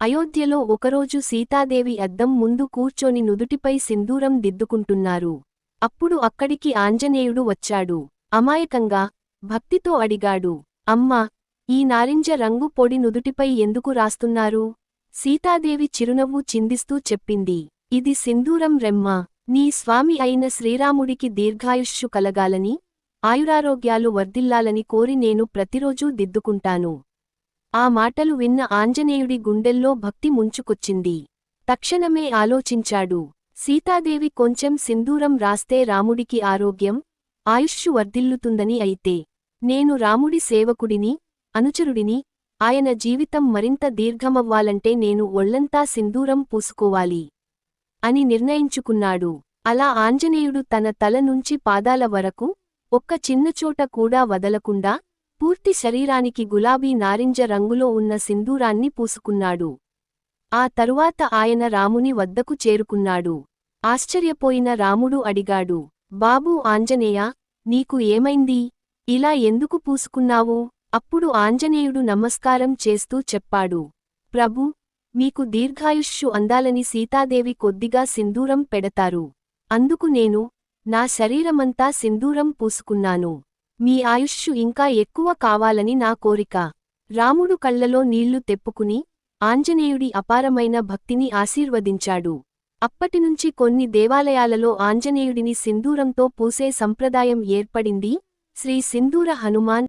అయోధ్యలో ఒకరోజు సీతాదేవి అద్దం ముందు కూర్చొని నుదుటిపై సింధూరం దిద్దుకుంటున్నారు. అప్పుడు అక్కడికి ఆంజనేయుడు వచ్చాడు. అమాయకంగా భక్తితో అడిగాడు అమ్మా ఈ నారింజ రంగు పొడి నుదుటిపై ఎందుకు రాస్తున్నారు సీతాదేవి చిరునవ్వు చిందిస్తూ చెప్పింది ఇది సింధూరం రెమ్మ. నీ స్వామి అయిన శ్రీరాముడికి దీర్ఘాయుష్యు కలగాలని ఆయురారోగ్యాలు వర్ధిల్లాలని కోరి నేను ప్రతిరోజూ దిద్దుకుంటాను. ఆ మాటలు విన్న ఆంజనేయుడి గుండెల్లో భక్తి ముంచుకొచ్చింది. తక్షణమే ఆలోచించాడు. సీతాదేవి కొంచెం సింధూరం రాస్తే రాముడికి ఆరోగ్యం ఆయుష్షు వర్ధిల్లుతుందని అయితే. నేను రాముడి సేవకుడిని అనుచరుడిని ఆయన జీవితం మరింత దీర్ఘమవ్వాలంటే నేను ఒళ్ళంతా సింధూరం పూసుకోవాలి అని నిర్ణయించుకున్నాడు. అలా ఆంజనేయుడు తన తల నుంచి పాదాల వరకు ఒక్క చిన్నచోట కూడా వదలకుండా పూర్తి శరీరానికి గులాబీ నారింజ రంగులో ఉన్న సింధూరాన్ని పూసుకున్నాడు. ఆ తరువాత ఆయన రాముని వద్దకు చేరుకున్నాడు. ఆశ్చర్యపోయిన రాముడు అడిగాడు బాబూ ఆంజనేయ నీకు ఏమైంది? ఇలా ఎందుకు పూసుకున్నావు? అప్పుడు ఆంజనేయుడు నమస్కారం చేస్తూ చెప్పాడు ప్రభు మీకు దీర్ఘాయుష్యు అందాలని సీతాదేవి కొద్దిగా సింధూరం పెడతారు. అందుకు నేను నా శరీరమంతా సింధూరం పూసుకున్నాను. మీ ఆయుష్షు ఇంకా ఎక్కువ కావాలని నా కోరిక. రాముడు కళ్ళలో నీళ్ళు తెప్పుకుని ఆంజనేయుడి అపారమైన భక్తిని ఆశీర్వదించాడు. అప్పటినుంచి కొన్ని దేవాలయాలలో ఆంజనేయుడిని సింధూరంతో పూసే సంప్రదాయం ఏర్పడింది. శ్రీ సింధూర హనుమాన్